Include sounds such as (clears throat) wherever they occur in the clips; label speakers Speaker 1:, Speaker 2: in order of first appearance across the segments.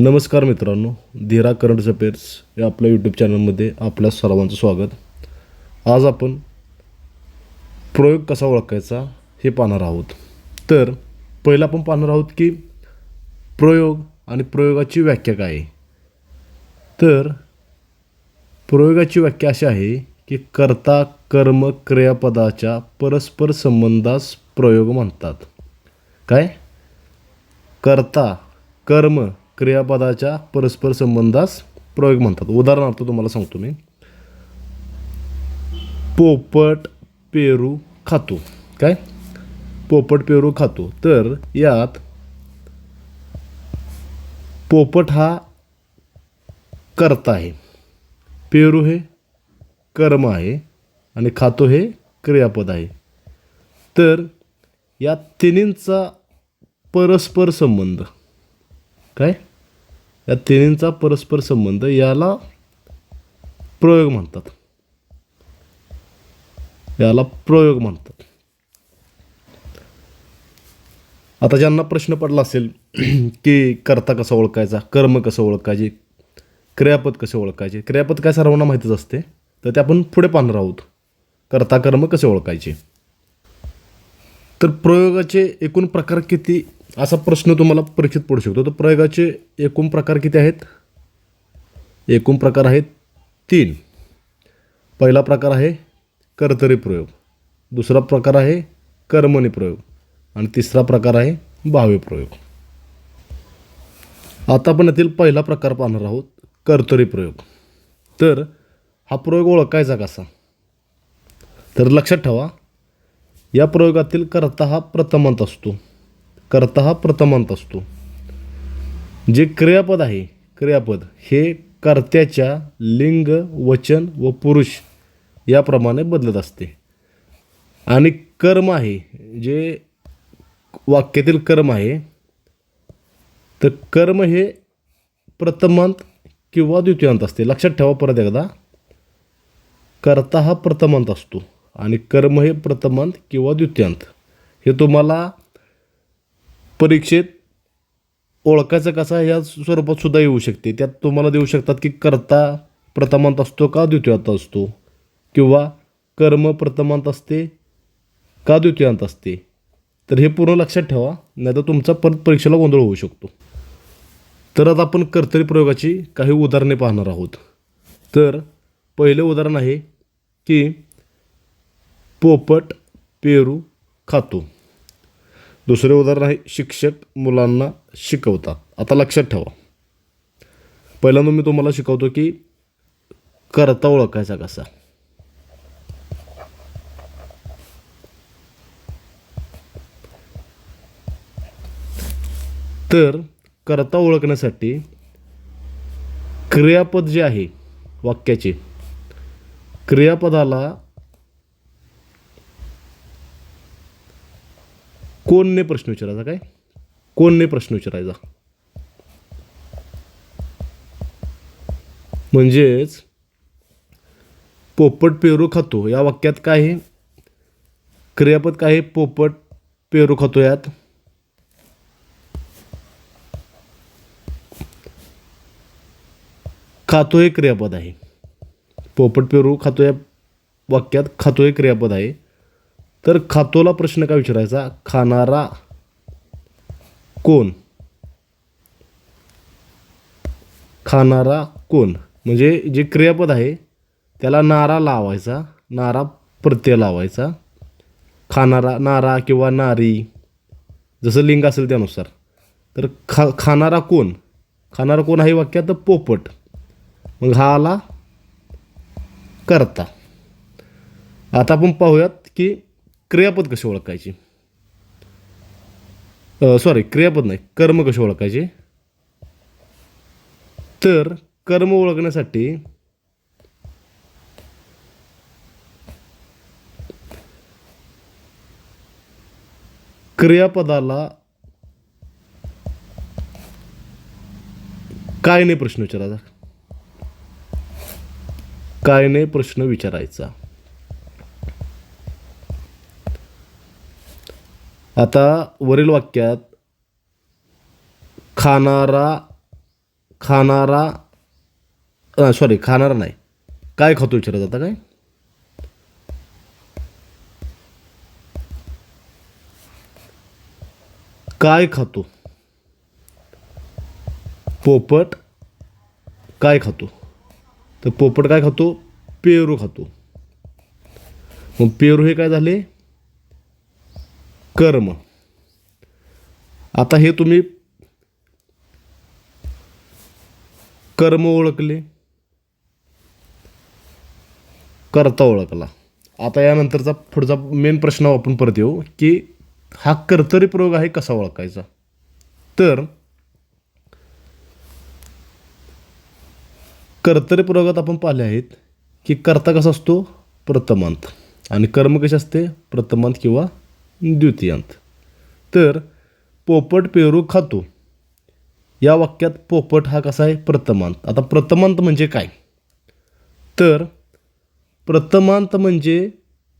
Speaker 1: नमस्कार मित्रांनो धीरा current affairs या आपल्या यूट्यूब चॅनलमध्ये आपल्या सर्वांचं स्वागत. आज आपण प्रयोग कसा ओळखायचा हे पाहणार आहोत. तर पहिलं आपण पाहणार आहोत की प्रयोग आणि प्रयोगाची व्याख्या काय आहे. तर प्रयोगाची व्याख्या अशी आहे की कर्ता कर्म क्रियापदाच्या परस्पर संबंधास प्रयोग म्हणतात. काय? कर्ता कर्म क्रियापदाच्या परस्पर संबंधास प्रयोग म्हणतात. उदाहरणार्थ तुम्हाला सांगतो मी. पोपट पेरू खातो. काय? पोपट पेरू खातो. तर यात पोपट हा कर्ता आहे. पेरू हे कर्म आहे आणि खातो हे क्रियापद आहे. तर या तिन्हींचा परस्पर संबंध. काय? या तिन्हींचा परस्पर संबंध याला प्रयोग म्हणतात. याला प्रयोग म्हणतात. आता ज्यांना प्रश्न पडला असेल (clears throat) की कर्ता कसा ओळखायचा कर्म कसं ओळखायचे क्रियापद कसे ओळखायचे क्रियापद काय सर्वांना माहितीच असते तर ते आपण पुढे पाहणार आहोत. कर्ता कर्म कसे ओळखायचे? तर प्रयोगाचे एकूण प्रकार किती असा प्रश्न तुम्हाला परीक्षेत पडू शकतो. तर प्रयोगाचे एकूण प्रकार किती आहेत? एकूण प्रकार आहेत तीन. पहिला प्रकार आहे कर्तरी प्रयोग. दुसरा प्रकार आहे कर्मणी प्रयोग. आणि तिसरा प्रकार आहे भावे प्रयोग. आता आपण यातील पहिला प्रकार पाहणार आहोत कर्तरी प्रयोग. तर हा प्रयोग ओळखायचा कसा तर लक्षात ठेवा या प्रयोगातील कर्ता हा प्रथमांत असतो. कर्ता हा प्रथमांत असतो. जे क्रियापद आहे क्रियापद हे कर्त्याच्या लिंग वचन व पुरुष याप्रमाणे बदलत असते. आणि कर्म आहे जे वाक्यातील कर्म आहे तर कर्म हे प्रथमांत किंवा द्वितीयांत असते. लक्षात ठेवा परत एकदा. कर्ता हा प्रथमांत असतो आणि कर्म हे प्रथमांत किंवा द्वितीयांत. हे तुम्हाला परीक्षेत ओळखायचं कसा या स्वरूपात सुद्धा येऊ शकते. त्यात तुम्हाला देऊ शकतात की कर्ता प्रथमांत असतो का द्वितीयांत असतो? किंवा कर्म प्रथमांत असते का द्वितीयांत असते? तर हे पूर्ण लक्षात ठेवा नाहीतर तुमचा परत परीक्षेला गोंधळ होऊ शकतो. तर आता आपण कर्तरी प्रयोगाची काही उदाहरणे पाहणार आहोत. तर पहिले उदाहरण आहे की पोपट पेरू खातो. दुसरे उदाहरण आहे शिक्षक मुलांना शिकवतात. आता लक्षात ठेवा. पहिल्यांदा मी तुम्हाला शिकवतो की करता ओळखायचा कसा. तर करता ओळखण्यासाठी क्रियापद जे आहे वाक्याचे क्रियापदाला कोणने प्रश्न विचारायचा काय? कोणने प्रश्न विचारायचा? म्हणजेच पोपट पेरू खातो. या वाक्यात काय आहे? क्रियापद काय आहे? पोपट पेरू खातो यात. खातो हे क्रियापद आहे. पोपट पेरू खातो या वाक्यात खातो हे क्रियापद आहे. तर खातोला प्रश्न काय विचारायचा? खाणारा कोण? खाणारा कोण? म्हणजे जे क्रियापद आहे त्याला नारा लावायचा नारा प्रत्यय लावायचा. खाणारा नारा किंवा नारी जसं लिंग असेल त्यानुसार. तर खा खाणारा कोण? खाणारा कोण आहे वाक्यात? पोपट. मग हा आला करता. आता आपण पाहूयात की क्रियापद कसे ओळखायचे? सॉरी क्रियापद नाही कर्म कसे ओळखायचे? तर कर्म ओळखण्यासाठी क्रियापदाला काय नाही प्रश्न विचारायचा. काय नाही प्रश्न विचारायचा. आता वरील वाक्यात खाणारा खाणारा सॉरी खाणारा नाही. काय खातो विचारत आता काय? काय खातो? पोपट काय खातो? तर पोपट काय खातो? पेरू खातो. मग पेरू हे काय झाले? कर्म. आता हे तुम्ही कर्म ओळखले करता ओळखला. आता यानंतरचा पुढचा मेन प्रश्न आपण परत येऊ की हा कर्तरी प्रयोग आहे कसा ओळखायचा? तर कर्तरी प्रयोगात आपण पाहिले आहेत की कर्ता कसा असतो? प्रथमांत. आणि कर्म कसे असते? प्रथमांत किंवा द्वितीयांत. तर पोपट पेरू खातो. या वाक्यात पोपट हा कसा आहे? प्रथमांत. आता प्रथमांत म्हणजे काय? तर प्रथमांत म्हणजे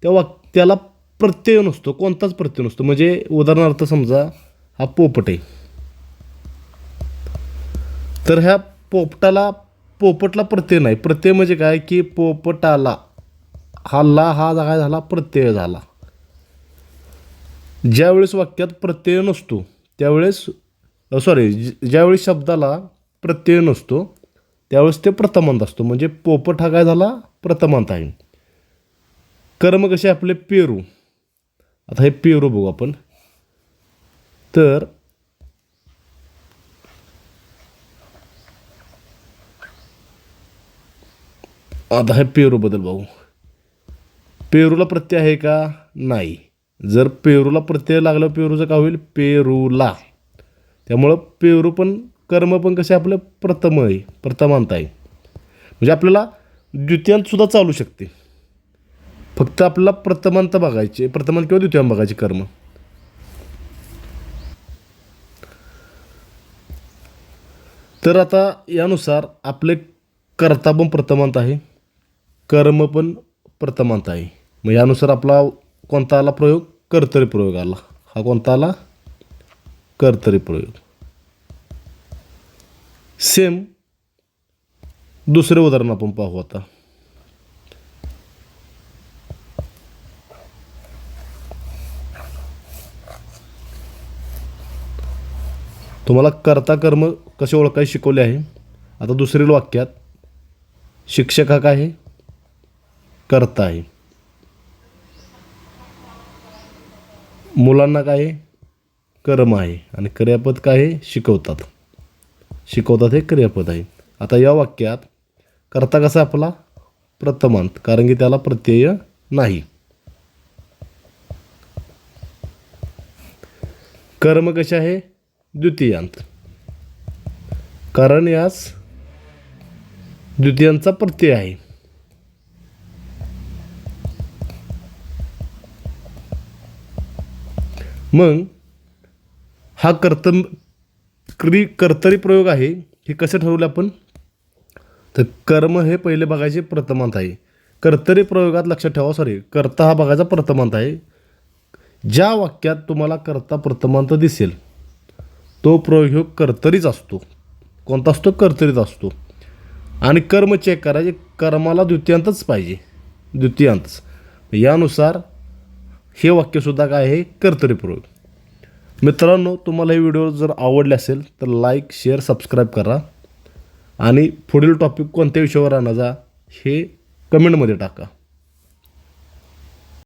Speaker 1: त्या वाक त्याला प्रत्यय नसतो. कोणताच प्रत्यय नसतो. म्हणजे उदाहरणार्थ समजा हा पोपट आहे. तर ह्या पोपटाला पोपटला प्रत्यय नाही. प्रत्यय म्हणजे काय? की पोपटाला. हा ला हा काय झाला प्रत्यय झाला. ज्यावेळेस वाक्यात प्रत्यय नसतो त्यावेळेस सॉरी ज्यावेळेस शब्दाला प्रत्यय नसतो त्यावेळेस ते प्रथमांत असतो. म्हणजे पोपट हा काय झाला? प्रथमांत आहे. कर्म कसे आपले? पेरू. आता हे पेरू बघू आपण. तर आता हे पेरूबद्दल भाऊ पेरूला प्रत्यय आहे का? नाही. जर पेरूला प्रत्यय लागला पेरूचं का होईल? पेरूला. त्यामुळं पेरू पण कर्म पण कसे आपलं? प्रथम आहे प्रथमांत आहे म्हणजे आपल्याला द्वितीयांतसुद्धा चालू शकते. फक्त आपल्याला प्रथमांत बघायचे प्रथमांत किंवा द्वितीयांत बघायचे कर्म. तर आता यानुसार आपले कर्ता पण प्रथमांत आहे कर्म पण प्रथमांत आहे. मग यानुसार आपला कोणता आला प्रयोग? कर्तरी प्रयोग आला. हा कोणता आला कर्तरी प्रयोग. सेम दुसरे उदाहरण आपण पाहू आता. तुम्हाला कर्ता कर्म कसे ओळखायचे शिकवले आहे? आता दुसऱ्या वाक्यात शिक्षक हा काय आहे? करता आहे. मुलांना काय आहे? कर्म आहे. आणि क्रियापद काय आहे? शिकवतात. शिकवतात हे क्रियापद आहे. आता या वाक्यात करता कसा आपला? प्रथमांत. कारण की त्याला प्रत्यय नाही. कर्म कसे आहे? द्वितीयांत. कारण यास द्वितीयांचा प्रत्यय आहे. मग हा कर्तम क्री कर्तरी प्रयोग आहे हे कसं ठरवलं आपण? तर कर्म हे पहिले बघायचे प्रथमांत आहे. कर्तरी प्रयोगात लक्षात ठेवा सॉरी कर्ता हा बघायचा प्रथमांत आहे. ज्या वाक्यात तुम्हाला कर्ता प्रथमांत दिसेल तो प्रयोग ह्यो कर्तरीच असतो. कोणता असतो? कर्तरीच असतो. आणि कर्म चेक करायचे कर्माला द्वितीयांतच पाहिजे. द्वितीयांतच. यानुसार हे वाक्यसुद्धा काय आहे? कर्तरी मित्रांनो तुम्हाला हे व्हिडिओ जर आवडले असेल तर लाईक शेअर सबस्क्राईब करा. आणि पुढील टॉपिक कोणत्या विषयावर आणायचा हे कमेंटमध्ये टाका.